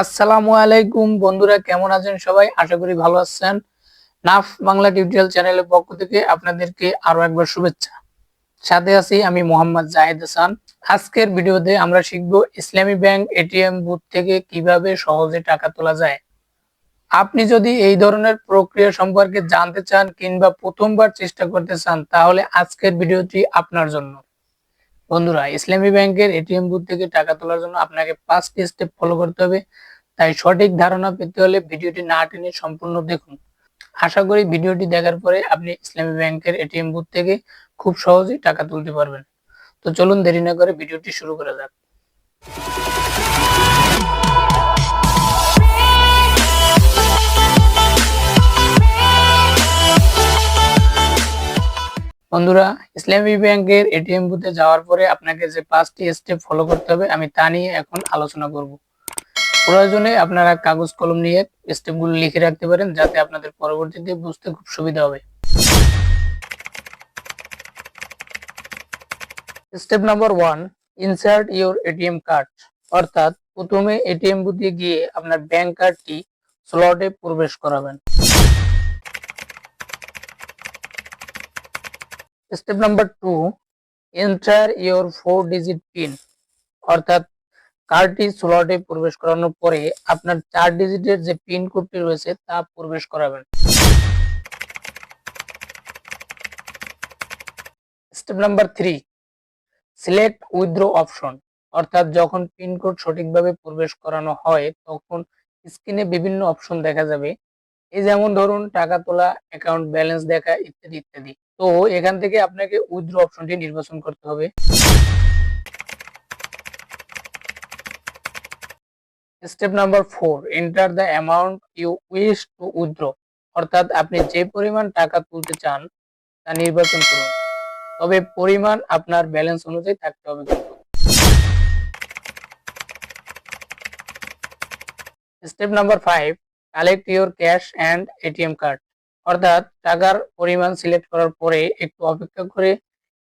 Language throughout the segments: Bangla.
আসসালামু আলাইকুম বন্ধুরা, কেমন আছেন সবাই? আশা করি ভালো আছেন। নাফ বাংলা টিউটোরিয়াল চ্যানেলের পক্ষ থেকে আপনাদেরকে আরও একবার শুভেচ্ছা। সাথে আছি আমি মোহাম্মদ জাহিদ হাসান। আজকের ভিডিওতে আমরা শিখব ইসলামী ব্যাংক এটিএম বুথ থেকে কীভাবে সহজে টাকা তোলা যায়। আপনি যদি এই ধরনের প্রক্রিয়া সম্পর্কে জানতে চান কিংবা প্রথমবার চেষ্টা করতে চান, তাহলে আজকের ভিডিওটি আপনার জন্য। বন্ধুরা, ইসলামী ব্যাংকের এটিএম বুথ থেকে টাকা তোলার জন্য আপনাকে পাঁচটি স্টেপ ফলো করতে হবে। তাই সঠিক ধারণা পেতে হলে ভিডিওটি না টেনে সম্পূর্ণ দেখুন। আশা করি ভিডিওটি দেখার পরে আপনি ইসলামী ব্যাংকের এটিএম বুথ থেকে খুব সহজেই টাকা তুলতে পারবেন। তো চলুন দেরি না করে ভিডিওটি শুরু করা যাক। বন্ধুরা, ইসলামী ব্যাংকের এটিএম বুথে যাওয়ার পরে আপনাকে যে পাঁচটি স্টেপ ফলো করতে হবে, আমি তা নিয়ে এখন আলোচনা করব। প্রয়োজনে আপনারা কাগজ কলম নিয়ে স্টেপগুলো লিখে রাখতে পারেন, যাতে আপনাদের পরবর্তীতে বুঝতে খুব সুবিধা হবে। Step number one insert your ATM card অর্থাৎ, প্রথমে এটিএম বুথে গিয়ে আপনার ব্যাংক কার্ডটি স্লটে প্রবেশ করাবেন। Step number two enter your four digit pin অর্থাৎ কার্ডটি স্লটে প্রবেশ করানোর পরে আপনার চার ডিজিটের যে পিন কোডটি রয়েছে, তা প্রবেশ করাবেন। Step number three select withdraw option অর্থাৎ যখন পিন কোড সঠিকভাবে প্রবেশ করানো হয়, তখন স্ক্রিনে বিভিন্ন অপশন দেখা যাবে। এই যেমন ধরুন, টাকা তোলা অ্যাকাউন্ট ব্যালেন্স দেখা, ইত্যাদি ইত্যাদি। তো এখান থেকে আপনাকে উইথড্র অপশনটি নির্বাচন করতে হবে। Step number four enter the amount you wish to withdraw অর্থাৎ আপনি যে পরিমাণ টাকা তুলতে চান, তা নির্বাচন করুন। তবে পরিমাণ আপনার ব্যালেন্স অনুযায়ী থাকতে হবে step number five collect your cash and ATM card অর্থাৎ টাকার পরিমাণ সিলেক্ট করার পরে একটু অপেক্ষা করে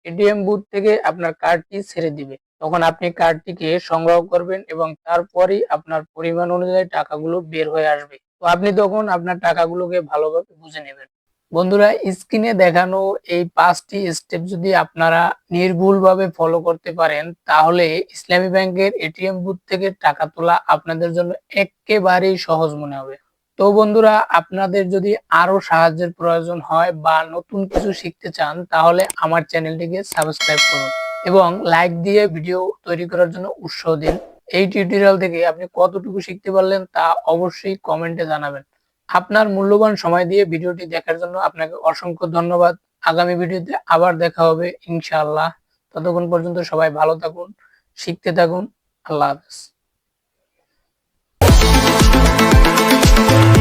এটিএম বুথ থেকে আপনার কার্ডটি ছেড়ে দিবে। তখন আপনি কার্ডটিকে সংগ্রহ করবেন এবং তারপরই আপনার পরিমাণ অনুযায়ী টাকাগুলো বের হয়ে আসবে। তো আপনি তখন আপনার টাকাগুলোকে ভালোভাবে বুঝে নেবেন। বন্ধুরা স্ক্রিনে দেখানো এই পাঁচটি স্টেপ যদি আপনারা নির্ভুলভাবে ফলো করতে পারেন, তাহলে ইসলামী ব্যাংকের এটিএম বুথ থেকে টাকা তোলা আপনাদের জন্য একেবারেই সহজ মনে হবে। তো বন্ধুরা, আপনাদের যদি আরও সাহায্যের প্রয়োজন হয় বা নতুন কিছু শিখতে চান, তাহলে আমার চ্যানেলটিকে সাবস্ক্রাইব করুন এবং লাইক দিয়ে ভিডিও তৈরি করার জন্য উৎসাহ দিন। এই টিউটোরিয়াল থেকে আপনি কতটুকু শিখতে পারলেন তা অবশ্যই কমেন্টে জানাবেন। আপনার মূল্যবান সময় দিয়ে ভিডিওটি দেখার জন্য আপনাকে অসংখ্য ধন্যবাদ। আগামী ভিডিওতে আবার দেখা হবে, ইনশাআল্লাহ। ততক্ষণ পর্যন্ত সবাই ভালো থাকুন, শিখতে থাকুন। আল্লাহ হাফেজ। Thank you.